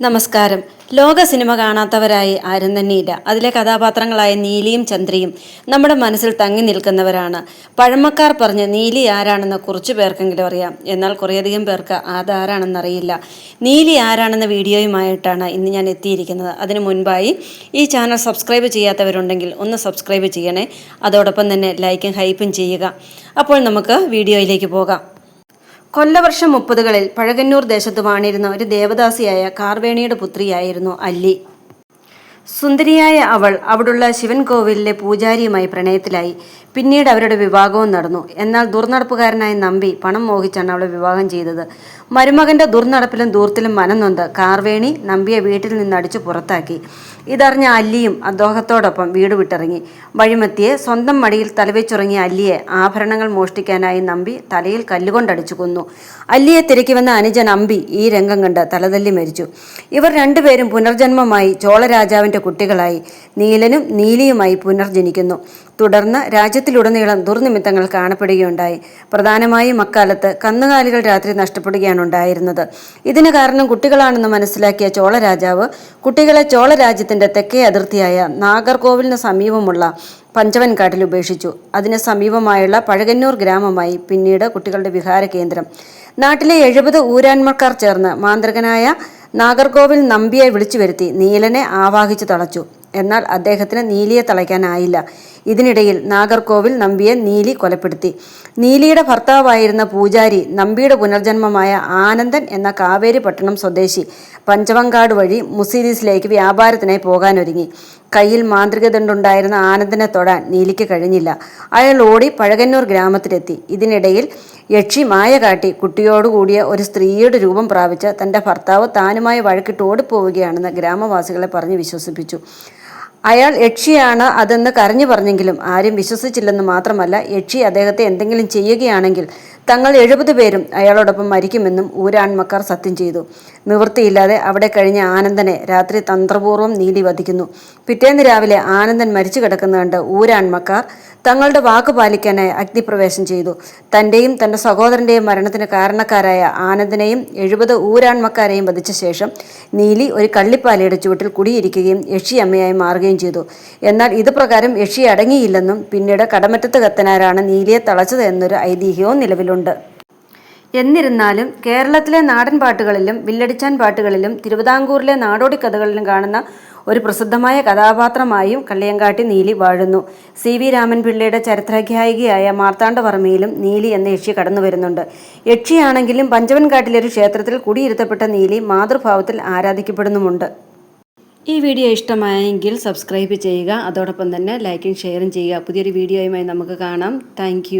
നമസ്കാരം. ലോക സിനിമ കാണാത്തവരായി ആരും തന്നെയില്ല. അതിലെ കഥാപാത്രങ്ങളായ നീലിയും ചന്ദ്രിയും നമ്മുടെ മനസ്സിൽ തങ്ങി നിൽക്കുന്നവരാണ്. പഴമക്കാർ പറഞ്ഞ് നീലി ആരാണെന്ന് കുറച്ചു പേർക്കെങ്കിലും അറിയാം. എന്നാൽ കുറേയധികം പേർക്ക് അതാരാണെന്നറിയില്ല. നീലി ആരാണെന്ന വീഡിയോയുമായിട്ടാണ് ഇന്ന് ഞാൻ എത്തിയിരിക്കുന്നത്. അതിനു മുൻപായി ഈ ചാനൽ സബ്സ്ക്രൈബ് ചെയ്യാത്തവരുണ്ടെങ്കിൽ ഒന്ന് സബ്സ്ക്രൈബ് ചെയ്യണേ. അതോടൊപ്പം തന്നെ ലൈക്കും ഹൈപ്പും ചെയ്യുക. അപ്പോൾ നമുക്ക് വീഡിയോയിലേക്ക് പോകാം. കൊല്ലവർഷം മുപ്പതുകളിൽ പഴകന്നൂർ ദേശത്ത് വാണിരുന്ന ഒരു ദേവദാസിയായ കാർവേണിയുടെ പുത്രിയായിരുന്നു അല്ലി. സുന്ദരിയായ അവൾ അവിടുള്ള ശിവൻ കോവിലിലെ പൂജാരിയുമായി പ്രണയത്തിലായി. പിന്നീട് അവരുടെ വിവാഹവും നടന്നു. എന്നാൽ ദുർനടപ്പുകാരനായ നമ്പി പണം മോഹിച്ചാണ് അവളെ വിവാഹം ചെയ്തത്. മരുമകന്റെ ദുർനടപ്പിലും ദൂർത്തിലും മനംനൊന്ത് കാർവേണി നമ്പിയെ വീട്ടിൽ നിന്ന് അടിച്ചു പുറത്താക്കി. ഇതറിഞ്ഞ അല്ലിയും അദ്ദേഹത്തോടൊപ്പം വീട് വിട്ടിറങ്ങി. വഴിമത്തിയെ സ്വന്തം മടിയിൽ തലവെച്ചുറങ്ങിയ അല്ലിയെ ആഭരണങ്ങൾ മോഷ്ടിക്കാനായി നമ്പി തലയിൽ കല്ലുകൊണ്ടടിച്ചു കൊന്നു. അല്ലിയെ തിരക്കി വന്ന അനുജൻ അമ്പി ഈ രംഗം കണ്ട് തലതല്ലി മരിച്ചു. ഇവർ രണ്ടുപേരും പുനർജന്മമായി ചോളരാജാവിന്റെ കുട്ടികളായി. നീലനും നീലിയുമായി പുനർജനിക്കുന്നു. തുടർന്ന് രാജ്യത്തിലുടനീളം ദുർനിമിത്തങ്ങൾ കാണപ്പെടുകയുണ്ടായി. പ്രധാനമായും അക്കാലത്ത് കന്നുകാലികൾ രാത്രി നഷ്ടപ്പെടുകയാണ് ഉണ്ടായിരുന്നത്. ഇതിന് കാരണം കുട്ടികളാണെന്ന് മനസ്സിലാക്കിയ ചോള രാജാവ് കുട്ടികളെ ചോള രാജ്യത്തിന്റെ തെക്കേ അതിർത്തിയായ നാഗർകോവിലിന് സമീപമുള്ള പഞ്ചവൻകാട്ടിൽ ഉപേക്ഷിച്ചു. അതിന് സമീപമായുള്ള പഴകന്നൂർ ഗ്രാമമായി പിന്നീട് കുട്ടികളുടെ വിഹാര കേന്ദ്രം നാട്ടിലെ എഴുപത് ഊരാന്മക്കാർ ചേർന്ന് മാന്ത്രികനായ നാഗർകോവിൽ നമ്പിയെ വിളിച്ചു വരുത്തി നീലനെ ആവാഹിച്ചു തളച്ചു. എന്നാൽ അദ്ദേഹത്തിന് നീലിയെ തളയ്ക്കാനായില്ല. ഇതിനിടയിൽ നാഗർകോവിൽ നമ്പിയെ നീലി കൊലപ്പെടുത്തി. നീലിയുടെ ഭർത്താവായിരുന്ന പൂജാരി നമ്പിയുടെ പുനർജന്മമായ ആനന്ദൻ എന്ന കാവേരി പട്ടണം സ്വദേശി പഞ്ചവങ്കാട് വഴി മുസീരീസിലേക്ക് വ്യാപാരത്തിനായി പോകാനൊരുങ്ങി. കയ്യിൽ മാന്ത്രിക ദണ്ടുണ്ടായിരുന്ന ആനന്ദനെ തൊടാൻ നീലിക്ക് കഴിഞ്ഞില്ല. അയാൾ ഓടി പഴകന്നൂർ ഗ്രാമത്തിലെത്തി. ഇതിനിടയിൽ യക്ഷി മായ കാട്ടി കുട്ടിയോടുകൂടിയ ഒരു സ്ത്രീയുടെ രൂപം പ്രാപിച്ച തന്റെ ഭർത്താവ് താനുമായി വഴക്കിട്ട് ഓടിപ്പോവുകയാണെന്ന് ഗ്രാമവാസികളെ പറഞ്ഞ് വിശ്വസിപ്പിച്ചു. അയാൾ യക്ഷിയാണ് അതെന്ന് കരഞ്ഞു പറഞ്ഞെങ്കിലും ആരും വിശ്വസിച്ചില്ലെന്ന് മാത്രമല്ല യക്ഷി അദ്ദേഹത്തെ എന്തെങ്കിലും ചെയ്യുകയാണെങ്കിൽ തങ്ങൾ എഴുപത് പേരും അയാളോടൊപ്പം മരിക്കുമെന്നും ഊരാൺമക്കാർ സത്യം ചെയ്തു. നിവൃത്തിയില്ലാതെ അവിടെ കഴിഞ്ഞ ആനന്ദനെ രാത്രി തന്ത്രപൂർവം നീലി വധിക്കുന്നു. പിറ്റേന്ന് രാവിലെ ആനന്ദൻ മരിച്ചു കിടക്കുന്ന കണ്ട് ഊരാൺമക്കാർ തങ്ങളുടെ വാക്ക് പാലിക്കാനായി അഗ്നിപ്രവേശം ചെയ്തു. തന്റെയും തന്റെ സഹോദരന്റെയും മരണത്തിന് കാരണക്കാരായ ആനന്ദനെയും എഴുപത് ഊരാൺമക്കാരെയും വധിച്ച ശേഷം നീലി ഒരു കള്ളിപ്പാലയുടെ ചുവട്ടിൽ കുടിയിരിക്കുകയും യക്ഷി അമ്മയായി മാറുകയും ചെയ്തു. എന്നാൽ ഇത് പ്രകാരം യക്ഷി അടങ്ങിയില്ലെന്നും പിന്നീട് കടമറ്റത്ത് കത്തനാരാണ് നീലിയെ തളച്ചത് എന്നൊരു ഐതിഹ്യവും നിലവിലുണ്ട്. എന്നിരുന്നാലും കേരളത്തിലെ നാടൻ പാട്ടുകളിലും വില്ലടിച്ചാൻ പാട്ടുകളിലും തിരുവിതാംകൂറിലെ നാടോടി കഥകളിലും കാണുന്ന ഒരു പ്രസിദ്ധമായ കഥാപാത്രമായും കള്ളിയങ്കാട്ടി നീലി വാഴുന്നു. സി വി രാമൻപിള്ളയുടെ ചരിത്രാഖ്യായികയായ മാർത്താണ്ഡവർമ്മയിലും നീലി എന്ന യക്ഷി കടന്നു വരുന്നുണ്ട്. യക്ഷിയാണെങ്കിലും പഞ്ചവൻകാട്ടിലെ ഒരു ക്ഷേത്രത്തിൽ കുടിയിരുത്തപ്പെട്ട നീലി മാതൃഭാവത്തിൽ ആരാധിക്കപ്പെടുന്നുമുണ്ട്. ഈ വീഡിയോ ഇഷ്ടമായെങ്കിൽ സബ്സ്ക്രൈബ് ചെയ്യുക അതോടൊപ്പം തന്നെ ലൈക്കും ഷെയറും ചെയ്യുക. പുതിയൊരു വീഡിയോയുമായി നമുക്ക് കാണാം. താങ്ക്